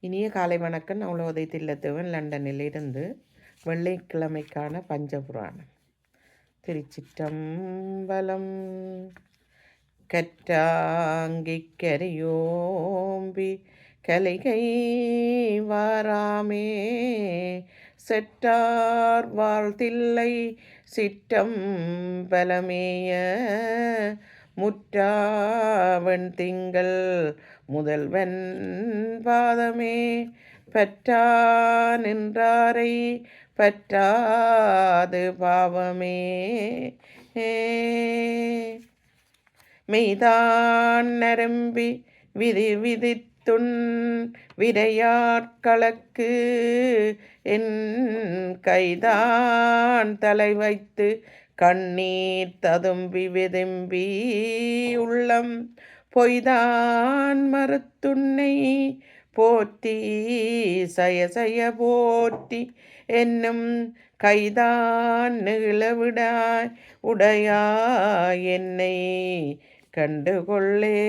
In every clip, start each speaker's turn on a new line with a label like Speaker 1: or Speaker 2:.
Speaker 1: இனிய காலை வணக்கம். அவ்வளோதை தில்லத்தேவன் லண்டனிலிருந்து வெள்ளிக்கிழமைக்கான பஞ்சபுராணம். திருச்சிற்றம்பலம் கற்றாங்கிக் கரையோம்பி கலைகை வாராமே. செட்டார் வாழ்த்தில்லை சிற்றம் பலமேய முற்றாவன் திங்கள் முதல்வன் பாதமே பற்றா நின்றாரை பற்றாது பாவமே. மெய்தான் நரம்பி விதி விதித்துண் விரையாட்களக்கு என் கைதான் தலை வைத்து கண்ணீர் ததும்பி விதும்பி உள்ளம். பொய்தான் மறுத்துன்னை போற்றி சய சய போற்றி என்னும் கைதான் நிகழவிடாய். உடையா என்னை கண்டுகொள்ளே.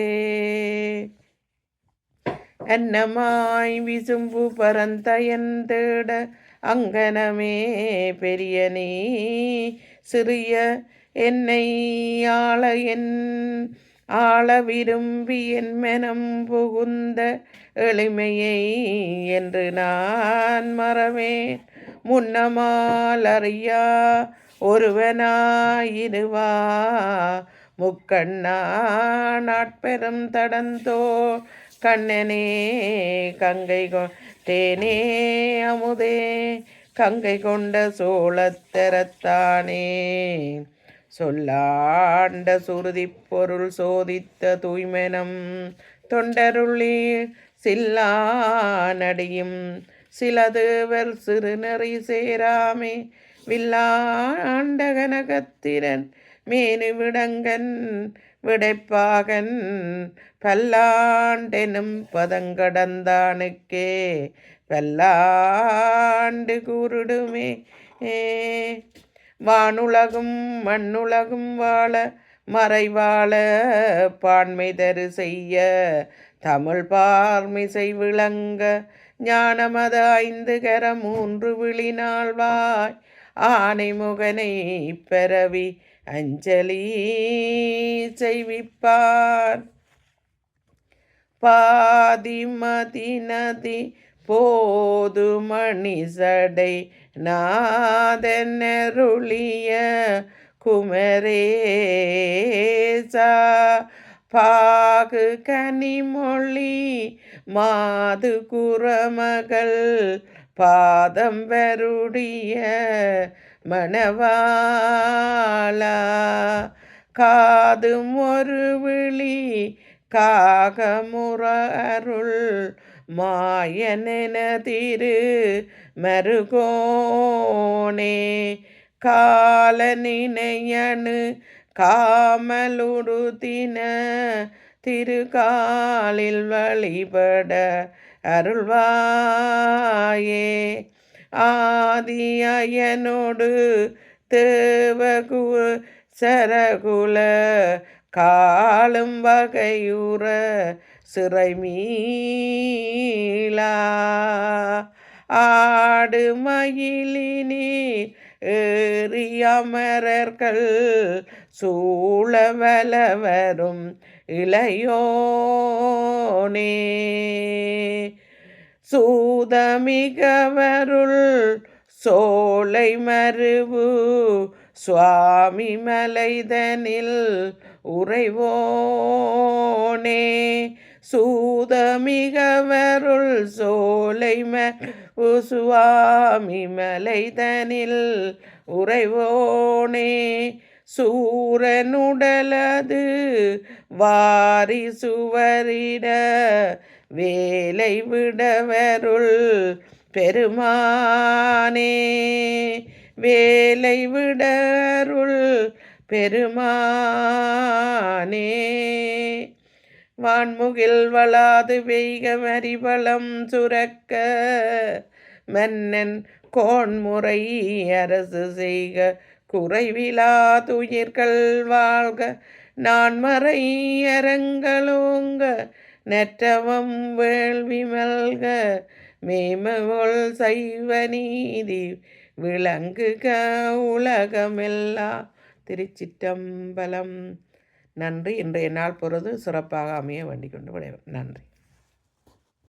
Speaker 1: என்னமாய் விசும்பு பரந்தயன் தேட அங்கனமே பெரியனே சிறிய என்னை ஆள என் ஆள விரும்பி என் மனம் புகுந்த எளிமையை என்று நான் மறவேன். முன்னமால் அறியா ஒருவனாயிருவா. முக்கண்ணா நாட்பெரும் தடந்தோ கண்ணனே கங்கை தேனே அமுதே. கங்கை கொண்ட சோழத்தரத்தானே. சொல்லாண்ட சுருதி பொருள் சோதித்த தூய்மனம் தொண்டருளி சில்லா நடியும் சிலதுவர் சிறுநறி சேராமே வில்லாண்ட கனகத்திரன் மேனு விடங்கன் விடைப்பாகன் பல்லாண்டெனும் பதங்கடந்தானுக்கே பல்லாண்டு கூறுடுமே வானுலகும் மண்ணுலகும் வாழ மறைவாழ பான்மை தரு செய்ய தமிழ் பார்மிசை விளங்க ஞானமத ஐந்து கர மூன்று விழினாழ்வாய் ஆனை முகனை பெறவி அஞ்சலி செய்விப்பார். பாதிமதி நதி போது மணி சடை நாதனருளிய குமரேசா பாகு கனிமொழி மாது குரமகள் பாதம் வருடைய மணவாளா காதும் ஒரு விழி காகமுற அருள் மாயனென திரு மருகோனே கால நினையனு காமலுடுத்தின திருகாலில் வழிபட அருள்வாயே. ஆதியனோடு தேவகு சரகுல காலும் வகையுற சிறை மீளா ஆடு மயிலினி ஏறியமரர்கள் சூழவல வரும் இளையோனே. சூதமிகவருள் சோலை மருவு சுவாமி மலைதனில் உறைவோனே. சூதமிகவருள் சோலைம மருவு மலைதனில் உறைவோனே. சூரனுடலது வாரி சுவரிட வேலை விடவருள் பெருமானே. வேலை விடருள் பெருமானே. வான்முகில் வளாது வெய்க மறிவளம் சுரக்க. மன்னன் கோன்முறை அரசு செய்க. குறைவிலா துயிர்கள் வாழ்க. நான் மறை அரங்களோங்க நெற்றவம் வேள்வி மல்க. மேமகொள் சைவ நீதி. விளங்குக உலகமெல்லா. திருச்சிட்டம்பலம் நன்றி. இன்றைய நாள் பொழுது சிறப்பாக அமைய வேண்டிக் கொண்டு விடைவேன் நன்றி.